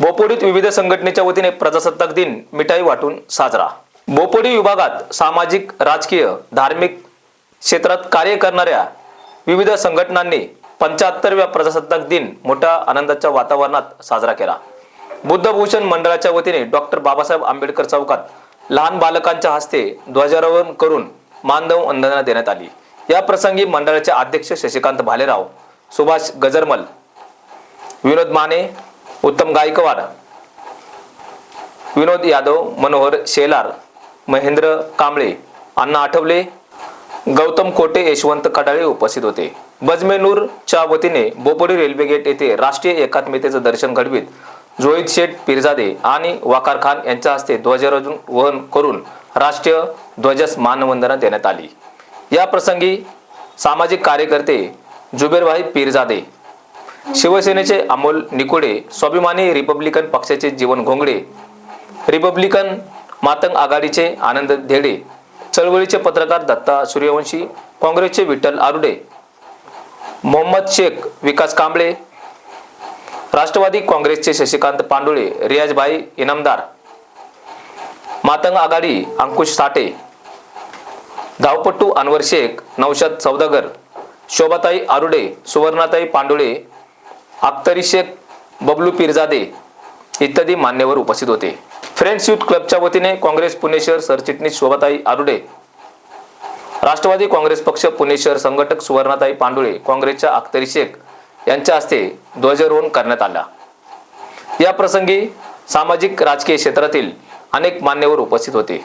बोपोडीत विविध संघटनेच्या वतीने प्रजासत्ताक दिन मिठाई वाटून साजरा. बोपोडी विभागात सामाजिक राजकीय धार्मिक क्षेत्रात कार्य करणाऱ्या विविध संघटनांनी पंच्याहत्तरव्या प्रजासत्ताक दिन मोठ्या आनंदाच्या वातावरणात साजरा केला. बुद्धभूषण मंडळाच्या वतीने डॉक्टर बाबासाहेब आंबेडकर चौकात लहान बालकांच्या हस्ते ध्वजारोहण करून मानदव वंदना देण्यात आली. या प्रसंगी मंडळाचे अध्यक्ष शशिकांत भालेराव सुभाष गजरमल विनोद माने उत्तम गायकवाड विनोद यादव मनोहर शेलार महेंद्र कांबळे अण्णा आठवले गौतम कोटे यशवंत कडाळे उपस्थित होते. बजमेनूरच्या वतीने बोपोडी रेल्वे गेट येथे राष्ट्रीय एकात्मतेचं दर्शन घडवीत. जोहित शेठ पिरजादे आणि वाकार खान यांच्या हस्ते ध्वजारोहण वहन करून राष्ट्रीय ध्वजस मानवंदना देण्यात आली. या प्रसंगी सामाजिक कार्यकर्ते जुबेरभाई पिरजादे शिवसेनेचे अमोल निकोडे स्वाभिमानी रिपब्लिकन पक्षाचे जीवन घोंगडे रिपब्लिकन मातंग आघाडीचे आनंद धेडे चळवळीचे पत्रकार दत्ता सूर्यवंशी काँग्रेसचे विठ्ठल आरुडे मोहम्मद शेख विकास कांबळे राष्ट्रवादी काँग्रेसचे शशिकांत पांडुळे रियाजभाई इनामदार मातंग आघाडी अंकुश साठे धावपट्टू अनवर शेख नौशाद सौदागर शोभाताई आरुडे सुवर्णाताई पांडुळे अख्तरी शेख बबलू पिरजादे इत्यादी मान्यवर उपस्थित होते. फ्रेंड्स युथ क्लबच्या वतीने काँग्रेस पुणे शहर सरचिटणीस शोभाताई आरुडे राष्ट्रवादी काँग्रेस पक्ष पुणे शहर संघटक सुवर्णाताई पांडुळे काँग्रेसच्या अख्तरी शेख यांच्या हस्ते ध्वजारोहण करण्यात आला. या प्रसंगी सामाजिक राजकीय क्षेत्रातील अनेक मान्यवर उपस्थित होते.